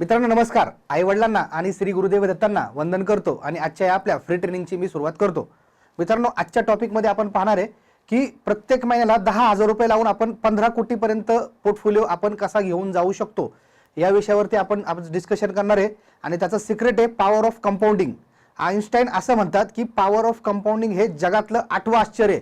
मित्रांनो नमस्कार. आई वडिलांना आणि श्री गुरुदेव दत्तांना वंदन करतो आणि आजच्या या आपल्या फ्री ट्रेनिंगची मी सुरुवात करतो. मित्रांनो आजच्या टॉपिकमध्ये आपण पाहणार आहे की प्रत्येक महिन्याला दहा हजार रुपये लावून आपण पंधरा कोटीपर्यंत पोर्टफोलिओ आपण कसा घेऊन जाऊ शकतो या विषयावरती आपण आज डिस्कशन करणार आहे. आणि त्याचं सिक्रेट आहे पॉवर ऑफ कंपाऊंडिंग आईन्स्टाईन असं म्हणतात की पॉवर ऑफ कंपाऊंडिंग हे जगातलं आठवं आश्चर्य आहे.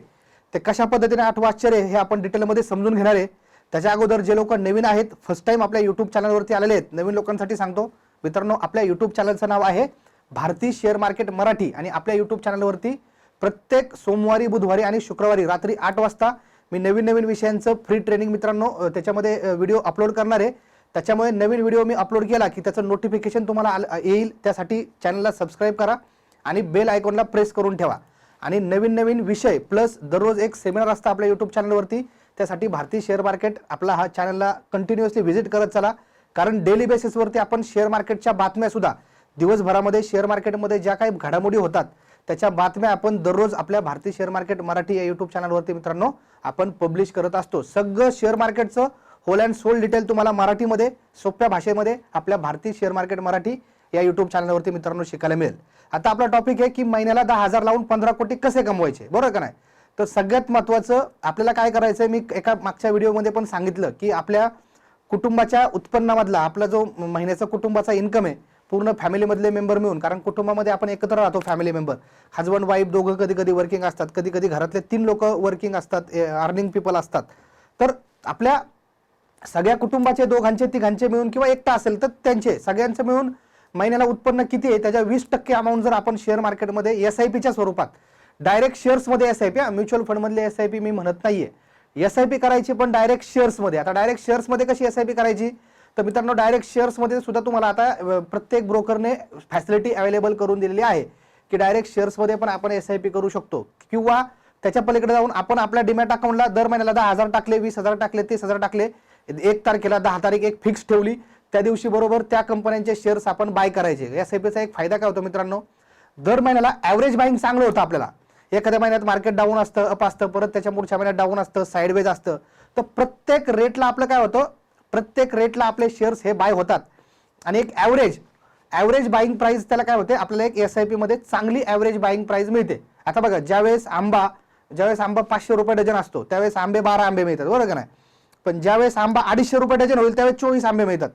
ते कशा पद्धतीने आठवं आश्चर्य हे आपण डिटेलमध्ये समजून घेणार आहे. त्याच्या अगोदर जे लोक नवीन आहेत फर्स्ट टाइम आपल्या युट्यूब चॅनलवरती आलेले आहेत नवीन लोकांसाठी सांगतो. मित्रांनो आपल्या युट्यूब चॅनलचं नाव आहे भारती शेअर मार्केट मराठी आणि आपल्या युट्यूब चॅनलवरती प्रत्येक सोमवारी बुधवारी आणि शुक्रवारी रात्री आठ वाजता मी नवीन नवीन विषयांचं फ्री ट्रेनिंग मित्रांनो त्याच्यामध्ये व्हिडिओ अपलोड करणार आहे. त्याच्यामुळे नवीन व्हिडिओ मी अपलोड केला की त्याचं नोटिफिकेशन तुम्हाला येईल. त्यासाठी चॅनलला सबस्क्राईब करा आणि बेल आयकॉनला प्रेस करून ठेवा. आणि नवीन नवीन विषय प्लस दररोज एक सेमिनार असतं आपल्या यूट्यूब चॅनलवरती त्यासाठी भारतीय शेअर मार्केट आपला हा चॅनलला कंटिन्युअसली व्हिजिट करत चला. कारण डेली बेसिसवरती आपण शेअर मार्केटच्या बातम्या सुद्धा दिवसभरामध्ये शेअर मार्केटमध्ये ज्या काही घडामोडी होतात त्याच्या बातम्या आपण दररोज आपल्या भारतीय शेअर मार्केट मराठी या युट्यूब चॅनलवरती मित्रांनो आपण पब्लिश करत असतो. सगळं शेअर मार्केटचं होल अँड सोल डिटेल तुम्हाला मराठीमध्ये सोप्या भाषेमध्ये आपल्या भारतीय शेअर मार्केट मराठी या युट्यूब चॅनलवरती मित्रांनो शिकायला मिळेल. आता आपला टॉपिक आहे की महिन्याला दहा हजार लावून पंधरा कोटी कसे कमवायचे? बरोबर का नाही? तर सगळ्यात महत्त्वाचं आपल्याला काय करायचं आहे मी एका मागच्या व्हिडिओमध्ये पण सांगितलं की आपल्या कुटुंबाच्या उत्पन्नामधला आपला जो महिन्याचा कुटुंबाचा इन्कम आहे पूर्ण फॅमिलीमधले मेंबर मिळून कारण कुटुंबामध्ये आपण एकत्र राहतो फॅमिली मेंबर. हजबंड वाईफ दोघं कधी कधी वर्किंग असतात कधी कधी घरातले तीन लोक वर्किंग असतात अर्निंग पीपल असतात. तर आपल्या सगळ्या कुटुंबाचे दोघांचे तिघांचे मिळून किंवा एकटा असेल तर त्यांचे सगळ्यांचं मिळून महिन्याला उत्पन्न किती आहे त्याच्या वीस टक्के अमाऊंट जर आपण शेअर मार्केटमध्ये एस आय पीच्या स्वरूपात डायरेक्ट शेअर्समध्ये एस आय पी म्युच्युअल फंडमधले एस आय पी मी म्हणत नाहीये. एस आय पी करायची पण डायरेक्ट शेअर्समध्ये आता डायरेक्ट शेअर्समध्ये कशी एस आय पी करायची? तर मित्रांनो डायरेक्ट शेअर्समध्ये सुद्धा तुम्हाला आता प्रत्येक ब्रोकरने फॅसिलिटी अवेलेबल करून दिलेली आहे की डायरेक्ट शेअर्समध्ये पण आपण एस आय पी करू शकतो. किंवा त्याच्या पलीकडे जाऊन आपण आपल्या डिमॅट अकाउंटला दर महिन्याला दहा हजार टाकले वीस हजार टाकले तीस हजार टाकले एक तारखेला दहा तारीख एक फिक्स ठेवली त्या दिवशी बरोबर त्या कंपन्यांचे शेअर्स आपण बाय करायचे. एस आय पीचा एक फायदा काय होतो मित्रांनो? दर महिन्याला ॲव्हरेज बाईंग चांगलं होतं आपल्याला. एखाद्या महिन्यात मार्केट डाऊन असतं अप असतं परत त्याच्या पुढच्या महिन्यात डाऊन असतं साईडवेज असतं. तर प्रत्येक रेटला आपलं काय होतं? प्रत्येक रेटला आपले शेअर्स हे बाय होतात. आणि एक ॲव्हरेज ॲव्हरेज बाईंग प्राईस त्याला काय होते? आपल्याला एक एस आय पीमध्ये चांगली ॲव्हरेज बाईंग प्राईस मिळते. आता बघा ज्यावेळेस आंबा ज्यावेळेस आंबा पाचशे रुपये डझन असतो त्यावेळेस आंबे बारा आंबे मिळतात बरोबर का नाही? पण ज्यावेळेस आंबा अडीचशे रुपये डझन होईल त्यावेळेस चोवीस आंबे मिळतात.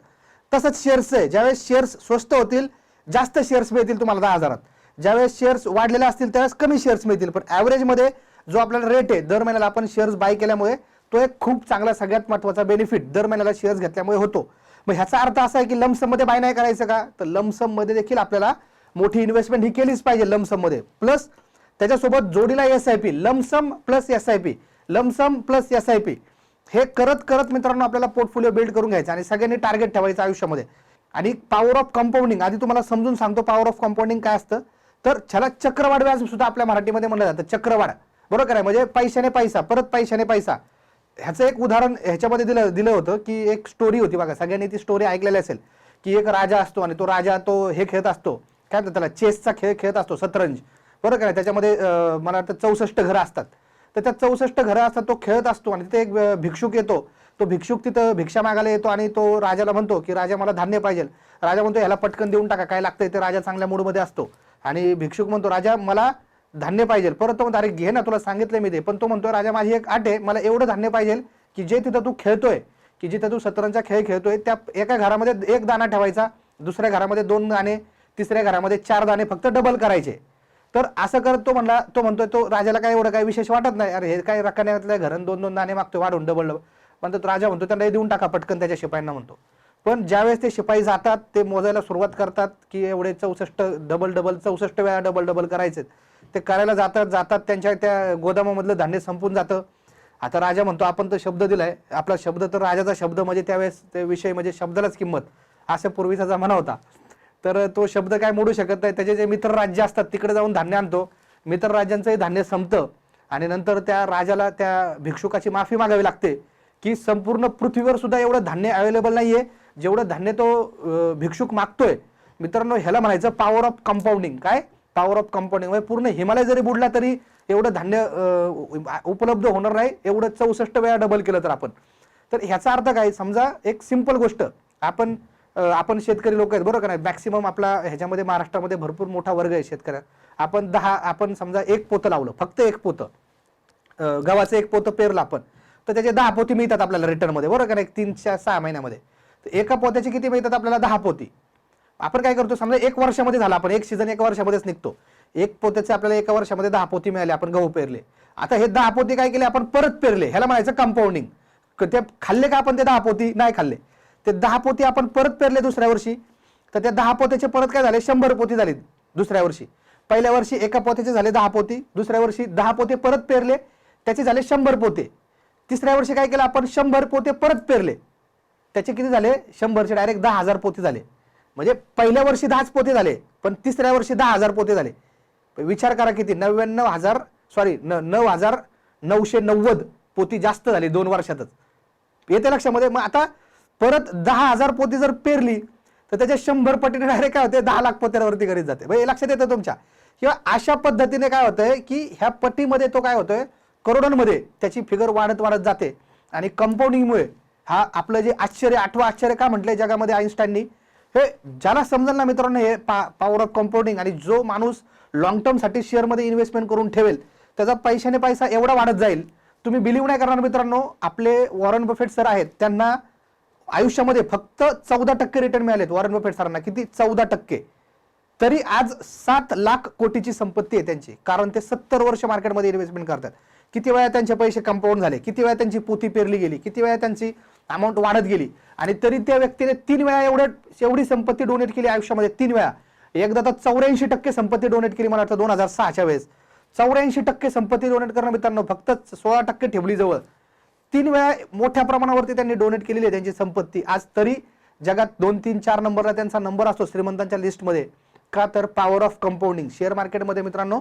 तसंच शेअर्स आहे. ज्यावेळेस शेअर्स स्वस्त होतील जास्त शेअर्स मिळतील तुम्हाला दहा हजारात. ज्यावेळेस शेअर्स वाढलेले असतील त्यावेळेस कमी शेअर्स मिळतील. पण ॲव्हरेजमध्ये जो आपल्याला रेट आहे दर महिन्याला आपण शेअर्स बाय केल्यामुळे तो एक खूप चांगला सगळ्यात महत्त्वाचा बेनिफिट दर महिन्याला शेअर्स घेतल्यामुळे होतो. मग ह्याचा अर्थ असा आहे की लमसममध्ये बाय नाही करायचं का? तर लमसममध्ये देखील आपल्याला मोठी इन्व्हेस्टमेंट ही केलीच पाहिजे लमसममध्ये प्लस त्याच्यासोबत जोडीला S I P lump sum plus S I P lump sum plus S I P हे करत करत मित्रांनो आपल्याला पोर्टफोलिओ बिल्ड करून घ्यायचा आणि सगळ्यांनी टार्गेट ठेवायचं आयुष्यामध्ये. आणि पॉवर ऑफ कंपाऊंडिंग आधी तुम्हाला समजून सांगतो पॉवर ऑफ कंपाऊंडिंग काय असतं? तर ह्याला चक्रवाढ व्याज सुद्धा आपल्या मराठीमध्ये म्हणलं जातं चक्रवाढ. बरोबर आहे? म्हणजे पैशाने पैसा परत पैशाने पैसा. ह्याचं एक उदाहरण ह्याच्यामध्ये दिलं दिलं होतं की एक स्टोरी होती बघा सगळ्यांनी ती स्टोरी ऐकलेली असेल की एक राजा असतो आणि तो राजा तो हे खेळत असतो. काय म्हणतात त्याला? चेसचा खेळ खेळत असतो सतरंज बरोबर आहे? त्याच्यामध्ये मला वाटतं चौसष्ट घरं असतात. तर त्या चौसष्ट घरं असतात तो खेळत असतो आणि तिथे एक भिक्षुक येतो. तो भिक्षुक तिथं भिक्षा मागायला येतो आणि तो राजाला म्हणतो की राजा मला धान्य पाहिजे. राजा म्हणतो ह्याला पटकन देऊन टाका काय लागतंय ते राजा चांगल्या मूडमध्ये असतो. आणि भिक्षुक म्हणतो राजा मला धान्य पाहिजे. परत तो म्हणतो अरे घे ना तुला सांगितलं मी ते. पण तो म्हणतो राजा माझी एक आठ आहे मला एवढं धान्य पाहिजे की जे तिथं तू खेळतोय की जिथं तू सतरांचा खेळ खेळतोय त्या एका घरामध्ये एक दाणा ठेवायचा दुसऱ्या घरामध्ये दोन दाणे तिसऱ्या घरामध्ये चार दाणे फक्त डबल करायचे. तर असं करत तो म्हणला तो म्हणतोय तो राजाला काय एवढं काही विशेष वाटत नाही. अरे हे काय रकान्यातल्या घरन दोन दोन दाणे मागतोय वाढून डबल डबल पण तो राजा म्हणतो त्यांना देऊन टाका पटकन त्याच्या शिपायांना म्हणतो. पण ज्यावेळेस ते शिपाई जातात ते मोजायला सुरुवात करतात की एवढे चौसष्ट डबल डबल चौसष्ट वेळा डबल डबल करायचे. ते करायला जातात जातात त्यांच्या त्या गोदामामधलं धान्य संपून जातं. आता राजा म्हणतो आपण तर शब्द दिलाय. आपला शब्द तर राजाचा शब्द म्हणजे त्यावेळेस ते विषय म्हणजे शब्दालाच किंमत. असं पूर्वीचा जमाना होता. तर तो शब्द काय मोडू शकत नाही. त्याचे जे मित्र राज्य असतात तिकडे जाऊन धान्य आणतो. मित्र राज्यांचंही धान्य संपतं. आणि नंतर त्या राजाला त्या भिक्षुकाची माफी मागावी लागते की संपूर्ण पृथ्वीवर सुद्धा एवढं धान्य अवेलेबल नाहीये. जेवढं धान्य तो भिक्षुक मागतोय मित्रांनो ह्याला म्हणायचं पॉवर ऑफ कंपाऊंडिंग काय? पॉवर ऑफ कंपाऊंडिंग म्हणजे पूर्ण हिमालय जरी बुडला तरी एवढं धान्य उपलब्ध होणार नाही. एवढं चौसष्ट वेळा डबल केलं तर आपण. तर ह्याचा अर्थ काय? समजा एक सिंपल गोष्ट. आपण आपण शेतकरी लोक आहेत. बरोबर का नाही? मॅक्सिमम आपला ह्याच्यामध्ये महाराष्ट्रामध्ये भरपूर मोठा वर्ग आहे शेतकऱ्या. आपण दहा आपण समजा एक पोतं लावलं. फक्त एक पोतं. गव्हाचं एक पोतं पेरलं आपण. तर त्याचे दहा पोती मिळतात आपल्याला रिटर्नमध्ये बरोबर का नाही? तीन चार सहा महिन्यामध्ये. तर एका पोत्याचे किती मिळतात आपल्याला दहा पोती. आपण काय करतो? समजा एक वर्षामध्ये झाला आपण एक सीझन एका वर्षामध्येच निघतो. एक पोत्याचे आपल्याला एका वर्षामध्ये दहा पोती मिळाले आपण गहू पेरले. आता हे दहा पोती काय केले? आपण परत पेरले. ह्याला म्हणायचं कंपाऊंडिंग ते खाल्ले का आपण ते दहा पोती? नाही खाल्ले. ते दहा पोती आपण परत पेरले दुसऱ्या वर्षी. तर त्या दहा पोत्याचे परत काय झाले? शंभर पोती झाली दुसऱ्या वर्षी. पहिल्या वर्षी एका पोत्याचे झाले दहा पोती. दुसऱ्या वर्षी दहा पोते परत पेरले. त्याचे झाले शंभर पोते. तिसऱ्या वर्षी काय केलं? आपण शंभर पोते परत पेरले. त्याचे किती झाले? शंभरचे डायरेक्ट दहा हजार पोते झाले. म्हणजे पहिल्या वर्षी दहाच पोते झाले पण तिसऱ्या वर्षी दहा हजार पोते झाले. विचार करा किती? नव्याण्णव हजार सॉरी न नऊ हजार नऊशे नव्वद पोती जास्त झाली दोन वर्षातच. येते लक्षामध्ये? मग आता परत दहा हजार पोती जर पेरली तर त्याच्या शंभर पटीने डायरेक्ट काय होते? दहा लाख पोत्यावरती करीत जाते. हे लक्षात येतं तुमच्या. किंवा अशा पद्धतीने काय होतंय की ह्या पट्टीमध्ये तो काय होतोय? करोडांमध्ये त्याची फिगर वाढत वाढत जाते. आणि कंपाऊंडिंगमुळे हा आपलं जे आश्चर्य आठवं आश्चर्य का म्हटलंय जगामध्ये आईन्स्टाईननी हे ज्याला समजेल ना मित्रांनो हे पा पॉवर ऑफ कंपाऊंडिंग आणि जो माणूस लॉंग टर्मसाठी शेअरमध्ये इन्व्हेस्टमेंट करून ठेवेल त्याचा पैशाने पैसा एवढा वाढत जाईल. तुम्ही बिलीव्ह नाही करणार मित्रांनो आपले वॉरन बफेट सर आहेत त्यांना आयुष्यामध्ये फक्त चौदा टक्के रिटर्न मिळालेत वॉरन बफेट सरांना किती? चौदा टक्के. तरी आज सात लाख कोटीची संपत्ती आहे त्यांची. कारण ते सत्तर वर्ष मार्केटमध्ये इन्व्हेस्टमेंट करतात. किती वेळा त्यांचे पैसे कंपाऊंड झाले? किती वेळा त्यांची पोती पेरली गेली? किती वेळा त्यांची अमाऊंट वाढत गेली. आणि तरी त्या व्यक्तीने तीन वेळा एवढं एवढी संपत्ती डोनेट केली आयुष्यामध्ये तीन वेळा. एकदा तर चौऱ्याऐंशी टक्के संपत्ती डोनेट केली मला वाटतं दोन हजार सहाच्या वेळेस. चौऱ्याऐंशी टक्के संपत्ती डोनेट करणं मित्रांनो फक्त सोळा टक्के ठेवली जवळ. तीन वेळा मोठ्या प्रमाणावरती त्यांनी डोनेट केलेली आहे त्यांची संपत्ती. आज तरी जगात दोन तीन चार नंबरला त्यांचा नंबर असतो श्रीमंतांच्या लिस्टमध्ये का तर पॉवर ऑफ कंपाऊंडिंग शेअर मार्केटमध्ये मित्रांनो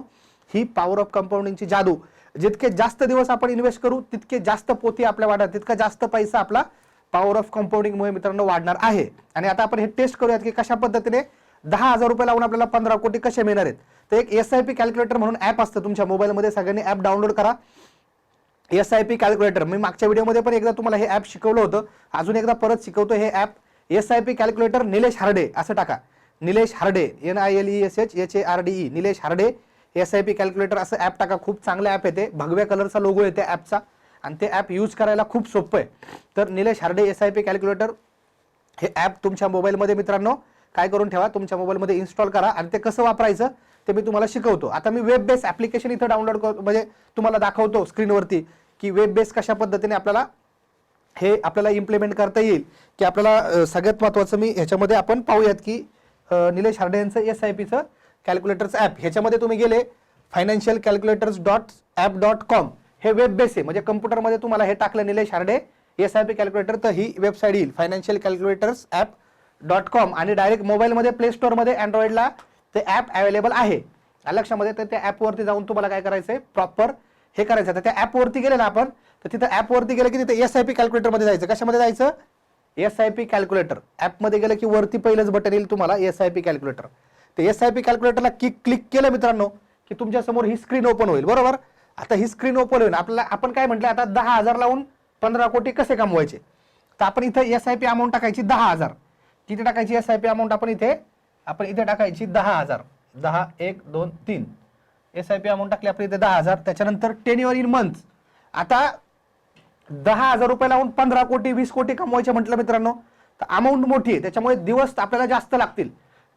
ही पॉवर ऑफ कंपाऊंडिंगची जादू. जितके जास्त दिवस आपण इन्व्हेस्ट करू तितके जास्त पोती आपल्या वाढणार तितका जास्त पैसा आपला पॉवर ऑफ कंपाऊंडिंगमुळे मित्रांनो वाढणार आहे. आणि आता आपण हे टेस्ट करूयात की कशा पद्धतीने दहा हजार रुपये लावून आपल्याला पंधरा कोटी कसे मिळणार आहेत. तर एक एस आय पी कॅल्क्युलेटर म्हणून ॲप असतं तुमच्या मोबाईलमध्ये सगळ्यांनी ॲप डाउनलोड करा. एस आय पी कॅल्क्युलेटर मी मागच्या व्हिडिओमध्ये पण एकदा तुम्हाला हे ॲप शिकवलं होतं. अजून एकदा परत शिकवतो हे app S I P calculator Nilesh Harde असं टाका. Nilesh Harde N I L E S H H A R D E Nilesh Harde. S I P calculator असं ॲप टाका. खूप चांगलं ॲप येते भगव्या कलरचा लोगो येते ॲपचा आणि ते ॲप यूज करायला खूप सोपं आहे. तर Nilesh Harde S I P calculator हे ॲप तुमच्या मोबाईलमध्ये मित्रांनो काय करून ठेवा? तुमच्या मोबाईलमध्ये इन्स्टॉल करा. आणि ते कसं वापरायचं? ते मी तुम्हाला शिकवतो. आता मी वेब बेस ॲप्लिकेशन इथं डाउनलोड करतो म्हणजे तुम्हाला दाखवतो स्क्रीनवरती की वेब बेस कशा पद्धतीने आपल्याला हे आपल्याला इम्प्लिमेंट करता येईल. की आपल्याला सगळ्यात महत्त्वाचं मी ह्याच्यामध्ये आपण पाहूयात की निलेश हार्डे यांचं एस आय पीचं कॅल्क्युलेटर्स ॲप ह्याच्यामध्ये तुम्ही गेले financial calculators dot app dot com हे वेब बेस आहे. म्हणजे कम्प्युटरमध्ये तुम्हाला हे टाकलं Nilesh Sharde S I P calculator तर ही वेबसाईट येईल. Financial calculators app dot com आणि डायरेक्ट मोबाईलमध्ये प्ले स्टोअरमध्ये अँड्रॉइडला ते ॲप अवेलेबल आहे. आलं लक्षामध्ये तर त्या ॲपवरती जाऊन तुम्हाला काय करायचं आहे प्रॉपर हे करायचं आहे. तर त्या ॲपवरती गेले ना आपण तर तिथं ॲपवरती गेलं की तिथे एस आय पी कॅल्क्युलेटरमध्ये जायचं. कशामध्ये जायचं? एस आय पी कॅल्क्युलेटर ॲपमध्ये गेलं की वरती पहिलंच बटन येईल तुम्हाला एस आय पी कॅल्क्युलेटर तर एस आय पी कॅल्क्युलेटरला की क्लिक केलं मित्रांनो की तुमच्यासमोर ही स्क्रीन ओपन होईल बरोबर? आता ही स्क्रीन ओपन होईल. आपल्याला आपण काय म्हटलं आता दहा हजार लावून पंधरा कोटी कसे कमवायचे? तर आपण इथं एस आय पी अमाऊंट टाकायची दहा हजार. किती टाकायची एस आय पी अमाऊंट आपण इथे? आपण इथे टाकायची दहा हजार. दहा एक दोन तीन. एस आय पी अमाऊंट टाकली आपण इथे दहा हजार. त्याच्यानंतर टेन युअर इन मंथ आता दहा हजार रुपये लावून पंधरा कोटी वीस कोटी कमवायचे म्हटलं मित्रांनो तर अमाऊंट मोठी आहे. त्याच्यामुळे दिवस आपल्याला जास्त लागतील.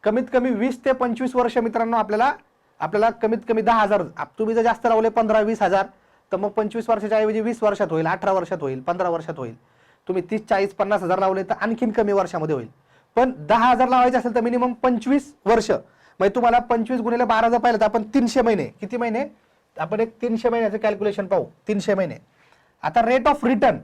कमीत कमी वीस ते पंचवीस वर्ष मित्रांनो आपल्याला आपल्याला कमीत कमी दहा हजार तुम्ही जर जास्त लावले पंधरा वीस हजार तर मग पंचवीस वर्षाच्या ऐवजी वीस वर्षात होईल अठरा वर्षात होईल पंधरा वर्षात होईल. तुम्ही तीस चाळीस पन्नास हजार लावले तर आणखीन कमी वर्षामध्ये होईल. पण दहा हजार लावायचे असेल तर मिनिमम पंचवीस वर्ष. म्हणजे तुम्हाला पंचवीस गुणिले बारा जर पाहिलं तर आपण तीनशे महिने किती महिने? आपण एक तीनशे महिन्याचं कॅल्क्युलेशन पाहू तीनशे महिने. आता rate of return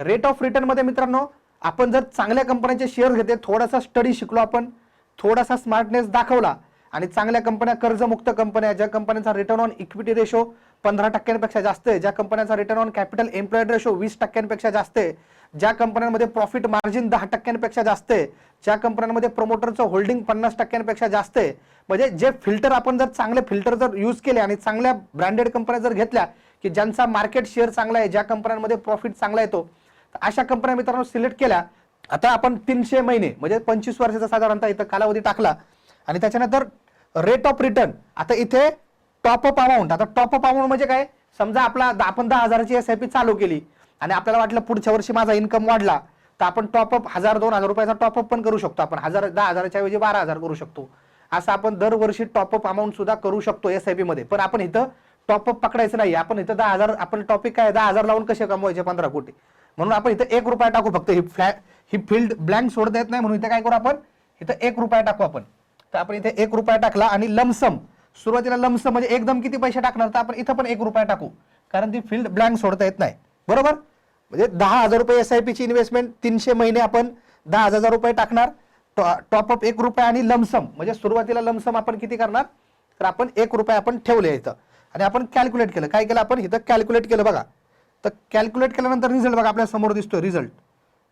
rate of रिटर्नमध्ये मित्रांनो आपण जर चांगल्या कंपन्यांचे शेअर घेते थोडासा स्टडी शिकलो आपण थोडासा स्मार्टनेस दाखवला आणि चांगल्या कंपन्या कर्जमुक्त कंपन्या ज्या कंपन्यांचा रिटर्न ऑन इक्विटी रेशो पंधरा टक्क्यांपेक्षा जास्त आहे. ज्या कंपन्यांचा return on capital employed ratio वीस टक्क्यांपेक्षा जास्त आहे. ज्या कंपन्यांमध्ये प्रॉफिट मार्जिन दहा टक्क्यांपेक्षा जास्त आहे. ज्या कंपन्यांमध्ये प्रमोटरचं होल्डिंग पन्नास टक्क्यांपेक्षा जास्त आहे. म्हणजे जे फिल्टर आपण जर चांगले फिल्टर जर यूज केले आणि चांगल्या ब्रँडेड कंपन्या जर घेतल्या की ज्यांचा मार्केट शेअर चांगला आहे ज्या कंपन्यांमध्ये प्रॉफिट चांगला येतो तर अशा कंपन्या मित्रांनो सिलेक्ट केल्या. आता आपण तीनशे महिने म्हणजे पंचवीस वर्षाचा साधारणतः इथं कालावधी टाकला आणि त्याच्यानंतर रेट ऑफ रिटर्न आता इथे टॉप अप अमाऊंट आता टॉप अप अमाऊंट म्हणजे काय? समजा आपला आपण दहा हजाराची एस आय पी चालू केली आणि आपल्याला वाटलं पुढच्या वर्षी माझा इन्कम वाढला तर आपण टॉपअप हजार दोन हजार रुपयाचा टॉपअप पण करू शकतो आपण. हजार दहा हजाराच्या ऐवजी बारा हजार करू शकतो. असं आपण दरवर्षी टॉपअप अमाऊंट सुद्धा करू शकतो एस आय पी मध्ये. पण आपण इथं टॉपअप पकडायचं नाही आपण इथं दहा हजार आपण टॉपिक काय दहा हजार लावून कसे कमवायचे? पंधरा कोटी. म्हणून आपण इथं एक रुपया टाकू फक्त. ही फ्लॅट ही फील्ड ब्लँक सोडता येत नाही म्हणून इथं काय करू आपण? इथं एक रुपया टाकू आपण. तर आपण इथे एक रुपया टाकला आणि लमसम सुरुवातीला लमसम म्हणजे एकदम किती पैसे टाकणार? तर आपण इथं पण एक रुपया टाकू. कारण ती फील्ड ब्लँक सोडता येत नाही. बरोबर? म्हणजे दहा हजार रुपये एस आय पीची इन्व्हेस्टमेंट तीनशे महिने आपण दहा हजार रुपये टाकणार. टॉपअप एक रुपया आणि लमसम म्हणजे सुरुवातीला लमसम आपण किती करणार? तर आपण एक रुपया आपण ठेवले इथं. आणि आपण कॅल्क्युलेट केलं. काय केलं आपण? इथं कॅल्क्युलेट केलं बघा. तर कॅल्क्युलेट केल्यानंतर रिझल्ट बघा आपल्यासमोर दिसतोय रिझल्ट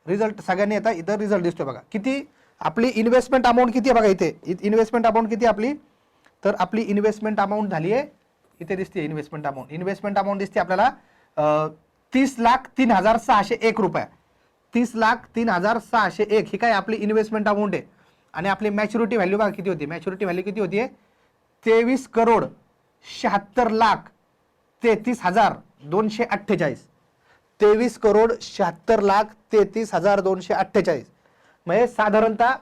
रिझल्ट सगळ्यांनी येतात इथं रिझल्ट दिसतोय बघा. किती आपली इन्व्हेस्टमेंट अमाऊंट किती आहे बघा इथे? इन्व्हेस्टमेंट अमाऊंट किती आपली? तर आपली इन्व्हेस्टमेंट अमाऊंट झाली आहे इथे दिसते इन्व्हेस्टमेंट अमाऊंट इन्व्हेस्टमेंट अमाऊंट दिसते आपल्याला तीस लाख तीन हजार सहाशे एक रुपया. तीस लाख तीन हजार सहाशे एक ही काय आपली इन्व्हेस्टमेंट अमाऊंट आहे. आणि आपली मॅच्युरिटी व्हॅल्यू बघा किती होती? मॅच्युरिटी व्हॅल्यू किती होती? तेवीस करोड शहात्तर लाख तेहतीस हजार दोनशे अठ्ठेचाळीस. तेवीस करोड शहात्तर लाख तेहतीस हजार दोनशे अठ्ठेचाळीस. म्हणजे साधारणतः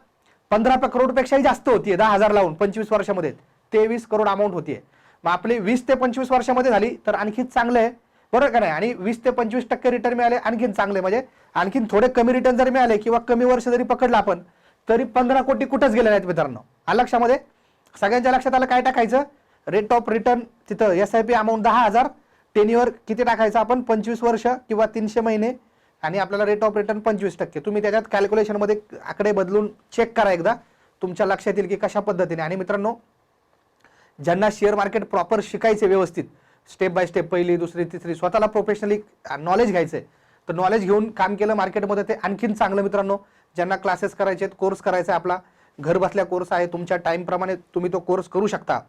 पंधरा करोडपेक्षाही जास्त होतीये दहा हजार लावून पंचवीस वर्षामध्ये. तेवीस करोड अमाऊंट होतीये. मग आपली वीस ते पंचवीस वर्षामध्ये झाली तर आणखी चांगलं आहे. बरोबर का नाही? आणि वीस ते पंचवीस टक्के रिटर्न मिळाले आणखीन चांगले. म्हणजे आणखीन थोडे कमी रिटर्न जरी मिळाले किंवा कमी वर्ष जरी पकडलं आपण तरी पंधरा कोटी कुठंच गेले नाहीत मित्रांनो. आलं लक्षामध्ये? सगळ्यांच्या लक्षात आलं काय टाकायचं? रेट ऑफ रिटर्न तिथं एस आय पी अमाऊंट दहा हजार टेन्युअर किती टाकायचं आपण? पंचवीस वर्ष किंवा तीनशे महिने? आणि आपल्याला रेट ऑफ रिटर्न पंचवीस टक्के. तुम्ही त्याच्यात कॅल्क्युलेशनमध्ये आकडे बदलून चेक करा एकदा. तुमच्या लक्षात येईल की कशा पद्धतीने. आणि मित्रांनो ज्यांना शेअर मार्केट प्रॉपर शिकायचे व्यवस्थित स्टेप बाय स्टेप पहिली दुसरी तिसरी स्वतःला प्रोफेशनली नॉलेज घ्यायचं आहे तर नॉलेज घेऊन काम केलं मार्केटमध्ये ते आणखीन चांगलं मित्रांनो. ज्यांना क्लासेस करायचे आहेत कोर्स करायचा आहे आपला. घर बसल्या कोर्स आहे तुमच्या टाईमप्रमाणे तुम्ही तो कोर्स करू शकता.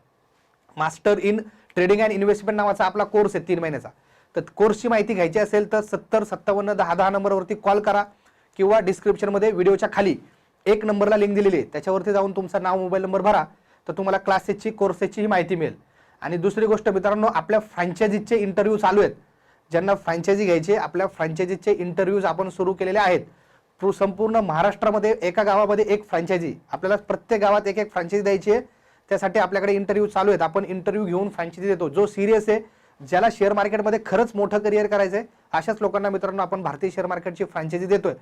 Master in trading and investment नावाचा आपला कोर्स आहे तीन महिन्याचा. तर कोर्सची माहिती घ्यायची असेल तर सत्तर सत्तावन्न दहा दहा नंबरवरती कॉल करा किंवा डिस्क्रिप्शनमध्ये व्हिडिओच्या खाली एक नंबरला लिंक दिलेली आहे. त्याच्यावरती जाऊन तुमचा नाव मोबाईल नंबर भरा तर तुम्हाला क्लासेसची कोर्सेसची ही माहिती मिळेल. आणि दुसरी गोष्ट मित्रांनो आपल्या फ्रँचायझीचे इंटरव्ह्यू चालू आहेत. ज्यांना फ्रँचायझी घ्यायची आपल्या फ्रँचायझीचे इंटरव्ह्यूज आपण सुरू केलेले आहेत. संपूर्ण महाराष्ट्रामध्ये एका गावामध्ये एक फ्रँचायझी आपल्याला प्रत्येक गावात एक एक फ्रँचायझी द्यायची आहे. त्यासाठी आपल्याकडे इंटरव्ह्यू चालू आहेत. आपण इंटरव्ह्यू घेऊन फ्रँचायझी देतो. जो सिरियस आहे ज्याला शेअर मार्केटमध्ये खरंच मोठं करिअर करायचं आहे अशाच लोकांना मित्रांनो आपण भारतीय शेअर मार्केटची फ्रँचायझी देतोय.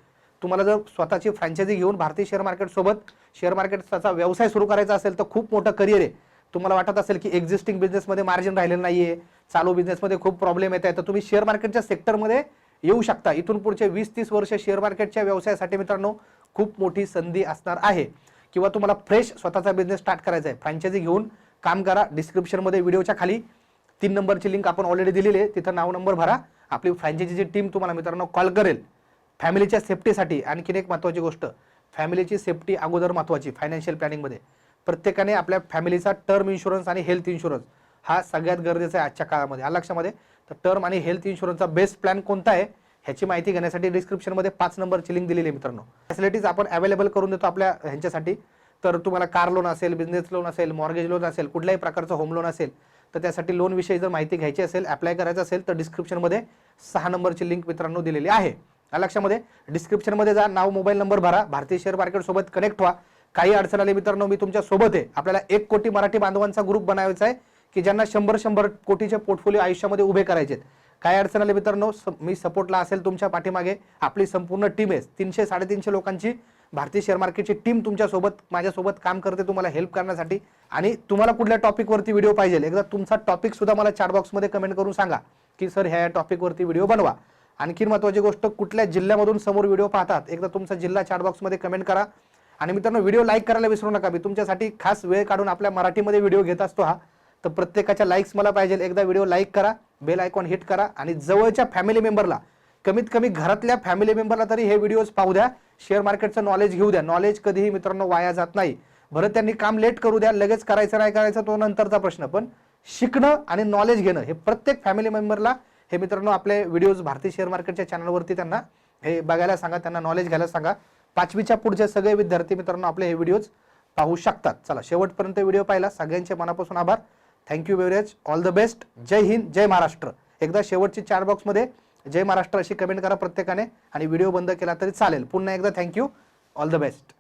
तुम्हाला जर स्वतःची फ्रँचायझी घेऊन भारतीय शेअर मार्केट सोबत शेअर मार्केटचा व्यवसाय सुरू करायचा असेल तर खूप मोठं करिअर आहे. तुम्हाला वाटत असेल की एक्झिस्टिंग बिझनेसमध्ये मार्जिन राहिलेलं नाहीये चालू बिझनेसमध्ये खूप प्रॉब्लेम येत आहे तर तुम्ही शेअर मार्केटच्या सेक्टरमध्ये येऊ शकता. इथून पुढचे वीस तीस वर्ष शेअर मार्केटच्या व्यवसायासाठी मित्रांनो खूप मोठी संधी असणार आहे. किंवा तुम्हाला फ्रेश स्वतःचा बिझनेस स्टार्ट करायचा आहे फ्रँचायझी घेऊन काम करा. डिस्क्रिप्शनमध्ये व्हिडिओच्या खाली तीन नंबरची लिंक आपण ऑलरेडी दिलेली आहे. तिथं नाव नंबर भरा. आपली फ्रँचायझीची टीम तुम्हाला मित्रांनो कॉल करेल. फॅमिलीच्या सेफ्टीसाठी आणखीन एक महत्त्वाची गोष्ट फॅमिलीची सेफ्टी अगोदर महत्त्वाची फायनान्शियल प्लॅनिंगमध्ये प्रत्येकाने आपल्या फॅमिलीचा टर्म इन्शुरन्स आणि हेल्थ इन्शुरन्स हा सगळ्यात गरजेचा आहे आजच्या काळामध्ये. या लक्षामध्ये तर टर्म आणि हेल्थ इन्शुरन्सचा बेस्ट प्लॅन कोणता आहे? ह्याची माहिती घेण्यासाठी डिस्क्रिप्शनमध्ये पाच नंबरची लिंक दिलेली आहे मित्रांनो. फॅसिलिटीज आपण अवेलेबल करून देतो आपल्या ह्यांच्यासाठी. तर तुम्हाला कार लोन असेल बिझनेस लोन असेल मॉर्गेज लोन असेल कुठल्याही प्रकारचं होम लोन असेल तर त्यासाठी लोनविषयी जर माहिती घ्यायची असेल अप्लाय करायचं असेल तर डिस्क्रिप्शनमध्ये सहा नंबरची लिंक मित्रांनो दिलेली आहे. या लक्षामध्ये डिस्क्रिप्शनमध्ये जा नाव मोबाईल नंबर भरा भारतीय शेअर मार्केटसोबत कनेक्ट व्हा. काही अडचण आली मित्रांनो मी तुमच्यासोबत आहे. आपल्याला एक कोटी मराठी बांधवांचा ग्रुप बनवायचा आहे की ज्यांना शंभर शंभर कोटीचे पोर्टफोलिओ आयुष्यामध्ये उभे करायचे आहेत काय अडचण आली मित्रांनो? स- मी सपोर्टला असेल तुमच्या पाठीमागे. आपली संपूर्ण टीम आहे. तीनशे साडेतीनशे लोकांची भारतीय शेअर मार्केटची टीम तुमच्यासोबत माझ्यासोबत काम करते तुम्हाला हेल्प करण्यासाठी. आणि तुम्हाला कुठल्या टॉपिकवरती व्हिडिओ पाहिजे? एकदा तुमचा टॉपिक सुद्धा मला चॅट बॉक्समध्ये कमेंट करून सांगा की सर ह्या टॉपिकवरती व्हिडिओ बनवा. आणखीन महत्त्वाची गोष्ट कुठल्या जिल्ह्यामधून समोर व्हिडिओ पाहतात? एकदा तुमचा जिल्हा चॅट बॉक्समध्ये कमेंट करा. आणि मित्रांनो व्हिडिओ लाईक करायला विसरू नका. मी तुमच्यासाठी खास वेळ काढून आपल्या मराठीमध्ये व्हिडिओ घेत असतो हा. तर प्रत्येकाच्या लाईक्स मला पाहिजे. एकदा व्हिडिओ लाईक करा बेल आयकॉन हिट करा आणि जवळच्या फॅमिली मेंबरला कमीत कमी घरातल्या फॅमिली मेंबरला तरी हे व्हिडिओज पाहू द्या. शेअर मार्केटचं नॉलेज घेऊ द्या. नॉलेज कधीही मित्रांनो वाया जात नाही. बरं त्यांनी काम लेट करू द्या. लगेच करायचं नाही करायचं तो नंतरचा प्रश्न. पण शिकणं आणि नॉलेज घेणं हे प्रत्येक फॅमिली मेंबरला हे मित्रांनो आपले व्हिडिओज भारतीय शेअर मार्केटच्या चॅनलवरती त्यांना हे बघायला सांगा. त्यांना नॉलेज घ्यायला सांगा. पाचवीच्या पुढचे सगळे विद्यार्थी मित्रांनो आपले हे व्हिडिओज पाहू शकतात. चला शेवटपर्यंत व्हिडिओ पाहिला. सगळ्यांचे मनापासून आभार. Thank you very much all the best जय हिंद जय महाराष्ट्र एकदा शेवटची चार बॉक्समध्ये जय महाराष्ट्र अशी कमेंट करा प्रत्येकाने आणि व्हिडिओ बंद केला तरी चालेल. पुन्हा एकदा थँक्यू ऑल द बेस्ट